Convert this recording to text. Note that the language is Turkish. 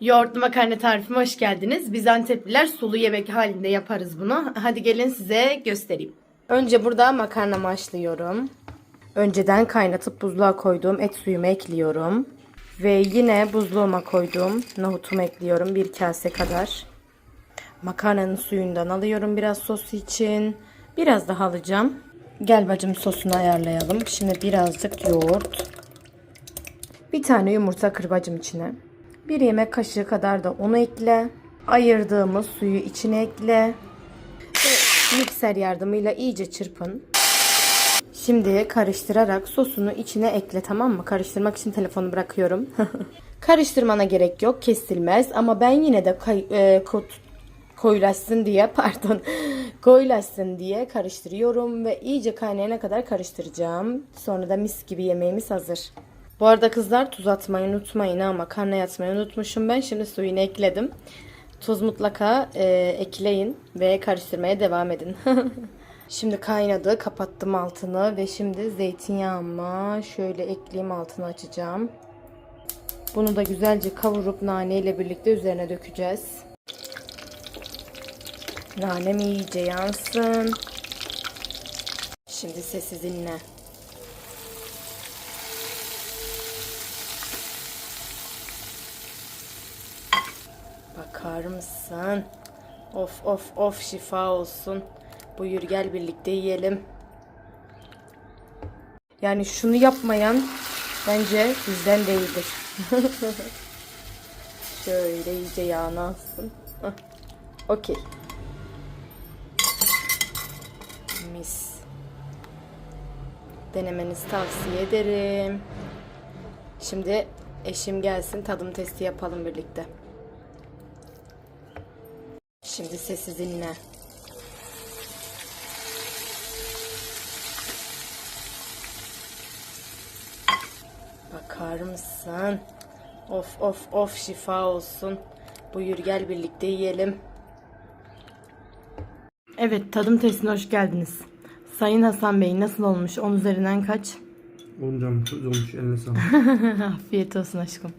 Yoğurtlu makarna tarifime hoş geldiniz. Biz Antepliler sulu yemek halinde yaparız bunu. Hadi gelin size göstereyim. Önce burada makarna haşlıyorum. Önceden kaynatıp buzluğa koyduğum et suyumu ekliyorum. Ve yine buzluğuma koyduğum nohutumu ekliyorum bir kase kadar. Makarnanın suyundan alıyorum biraz sosu için. Biraz daha alacağım. Gel bacım sosunu ayarlayalım. Şimdi birazcık yoğurt. Bir tane yumurta kır içine. Bir yemek kaşığı kadar da unu ekle. Ayırdığımız suyu içine ekle. Ve mikser yardımıyla iyice çırpın. Şimdi karıştırarak sosunu içine ekle tamam mı? Karıştırmak için telefonu bırakıyorum. Karıştırmana gerek yok kesilmez ama ben yine de kay- e, ko- koyulaşsın diye pardon koyulaşsın diye karıştırıyorum ve iyice kaynayana kadar karıştıracağım. Sonra da mis gibi yemeğimiz hazır. Bu arada kızlar tuz atmayı unutmayın ama makarna atmayı unutmuşum ben. Şimdi suyunu ekledim. Tuz mutlaka e, ekleyin ve karıştırmaya devam edin. şimdi kaynadı. Kapattım altını ve şimdi zeytinyağımı şöyle ekleyeyim altını açacağım. Bunu da güzelce kavurup nane ile birlikte üzerine dökeceğiz. Nanem iyice yansın. Şimdi sesi dinle. Bakar mısın? Of of of şifa olsun. Buyur gel birlikte yiyelim. Yani şunu yapmayan bence bizden değildir. Şöyle iyice yağını alsın. Okey. Mis. Denemenizi tavsiye ederim. Şimdi eşim gelsin tadım testi yapalım birlikte. Şimdi sesi dinle. Bakar mısın? Of of of şifa olsun. Buyur gel birlikte yiyelim. Evet tadım testine hoş geldiniz. Sayın Hasan Bey nasıl olmuş? 10 üzerinden kaç? Oncan tuz olmuş eline sağlık. Afiyet olsun aşkım.